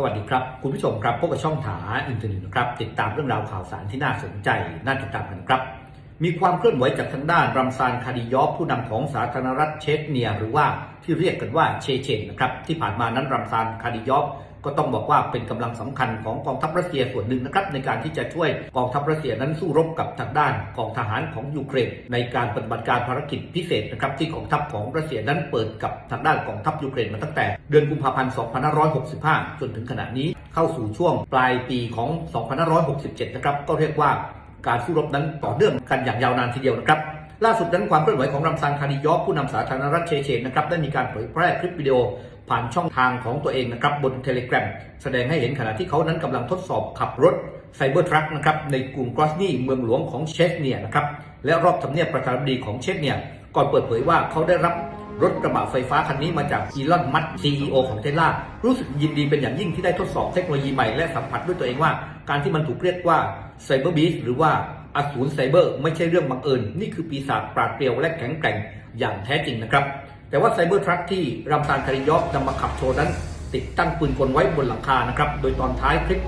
สวัสดีครับ คุณผู้ชมครับพบกับช่องถาอินเทอร์เน็ตนะครับ ติดตามเรื่องราวข่าวสารที่น่าสนใจ น่าติดตามกันครับ มีความเคลื่อนไหวจากทางด้านรัมซานคาดิยอฟผู้นำของสาธารณรัฐเชชเนีย หรือว่าที่เรียกกันว่าเชเชนนะครับที่ผ่านมานั้นรัมซานคาดิยอฟ ก็ต้องบอกว่าเป็นกำลังสำคัญของกองทัพรัสเซียส่วนหนึ่งนะครับในการที่จะช่วยกองทัพรัสเซียนั้นสู้รบกับทางด้านกองทหารของยูเครนในการปฏิบัติการภารกิจพิเศษนะครับที่กองทัพของรัสเซียนั้นเปิดกับทางด้านกองทัพยูเครนมาตั้งแต่เดือนกุมภาพันธ์ 2565 จนถึงขณะนี้เข้าสู่ช่วงปลายปีของ 2567 นะครับก็เรียกว่าการสู้รบนั้นต่อเนื่องกันอย่างยาวนานทีเดียวนะครับ ล่าสุดนั้นความเคลื่อนไหวของรัมซานคาดิยอฟผู้นำสาธารณรัฐเชเชนนะครับได้มีการเผยแพร่คลิปวิดีโอผ่านช่องทางของตัวเองนะครับบนเทเล gram แสดงให้เห็นขณะที่เขานั้นกำลังทดสอบขับรถไซเบอร์ทรัคนะครับในกรุงกรอสนีเมืองหลวงของเชสเนียนะครับและรอบทำเนียบประธานาธิบดีของเชสเนียก่อนเปิดเผยว่าเขาได้รับรถกระบะไฟฟ้าคันนี้มาจากอีลอน มัสก์ CEO ของเทสลา รู้สึกยินดีเป็นอย่างยิ่งที่ได้ทดสอบเทคโนโลยีใหม่และสัมผัสด้วยตัวเองว่า การที่มันถูกเรียกว่าไซเบอร์บีสหรือว่าอสูรไซเบอร์ไม่ใช่เรื่องบังเอิญ นี่คือปีศาจปราดเปรียวและแข็งแกร่งอย่างแท้จริงนะครับ แต่ว่าไซเบอร์ทรัคที่รัมซานคาริยอฟนำมาขับโชว์นั้น ติดตั้งปืนกลไว้บนหลังคานะครับ โดยตอนท้ายคลิป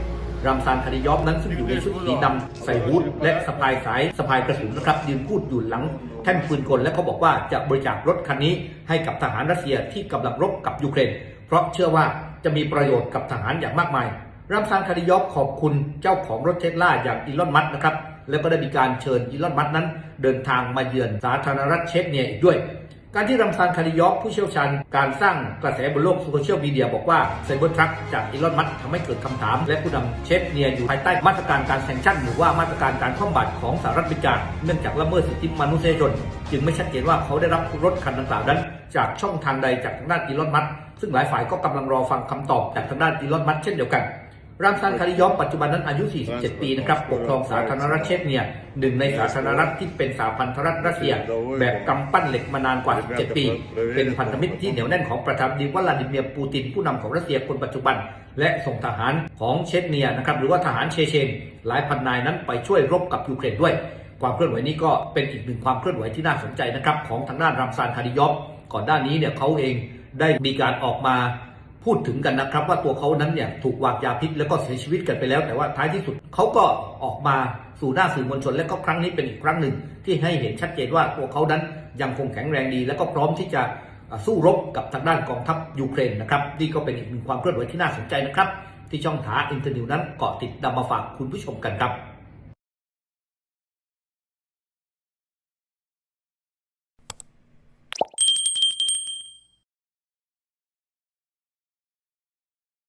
รัมซานคาริยอฟนั้นซึ่งอยู่ในชุดสีดำใส่ฮูดและสะพายสายสะพายกระสุนนะครับยืนพูดอยู่หลังแท่นปืนกลและเขาบอกว่าจะบริจาครถคันนี้ให้กับทหารรัสเซียที่กำลังรบกับยูเครน เพราะเชื่อว่าจะมีประโยชน์กับทหารอย่างมากมายรัมซานคาริยอฟขอบคุณเจ้าของรถเทสลาอย่างอีลอนมัสนะครับแล้วก็ได้มีการเชิญอีลอนมัสก์นั้น เดินทางมาเยือนสาธารณรัฐเชชเนียอีกด้วย การที่รัมซานคาริยอฟผู้เชี่ยวชาญการสร้างกระแสบนโลกโซเชียลมีเดียบอกว่าไซเบอร์ทรัคจากอีลอนมัสก์ทำให้เกิดคำถาม และผู้นำเชชเนียอยู่ภายใต้มาตรการการแซงชั่นหรือว่ามาตรการการคว่ำบาตรของสหรัฐอเมริกาเนื่องจากละเมิดสิทธิมนุษยชนจึงไม่ชัดเจนว่าเขาได้รับรถคันดังกล่าวนั้น จากช่องทางใดจากทางด้านอีลอนมัสก์ซึ่งหลายฝ่ายก็กำลังรอฟังคำตอบจากทางด้านอีลอนมัสก์เช่นเดียวกัน รามซานคาริยอฟปัจจุบันนั้นอายุ 47 ปีนะครับปกครองสาธารณรัฐเชชเนียหนึ่งในสาธารณรัฐที่เป็นสาพันธรัฐรัสเซีย แบบกำปั้นเหล็กมานานกว่า 17 ปี เป็นพันธมิตรที่เหนียวแน่นของประธานาธิบดีวลาดิเมียร์ปูตินผู้นำของรัสเซียคนปัจจุบัน และส่งทหารของเชชเนียนะครับหรือว่าทหารเชเชน หลายพันนายนั้นไปช่วยรบกับยูเครนด้วย ความเคลื่อนไหวนี้ก็เป็นอีกหนึ่งความเคลื่อนไหวที่น่าสนใจนะครับของทางด้านรามซานคาริยอฟก่อนหน้านี้เนี่ยเขาเองได้มีการออกมา พูดถึงกันนะครับ ว่าตัวเขานั้นเนี่ยถูกวางยาพิษแล้วก็เสียชีวิตกันไปแล้ว แต่ว่าท้ายที่สุดเขาก็ออกมาสู่หน้าสื่อมวลชน และก็ครั้งนี้เป็นอีกครั้งหนึ่ง ที่ให้เห็นชัดเจนว่าตัวเขานั้นยังคงแข็งแรงดี และก็พร้อมที่จะสู้รบกับทางด้านกองทัพยูเครนนะครับนี่ก็เป็นอีกหนึ่งความเคลื่อนไหวที่น่าสนใจนะครับ ที่ช่องถาอินเทอร์นิวนั้นเกาะติดนำมาฝากคุณผู้ชมกันครับ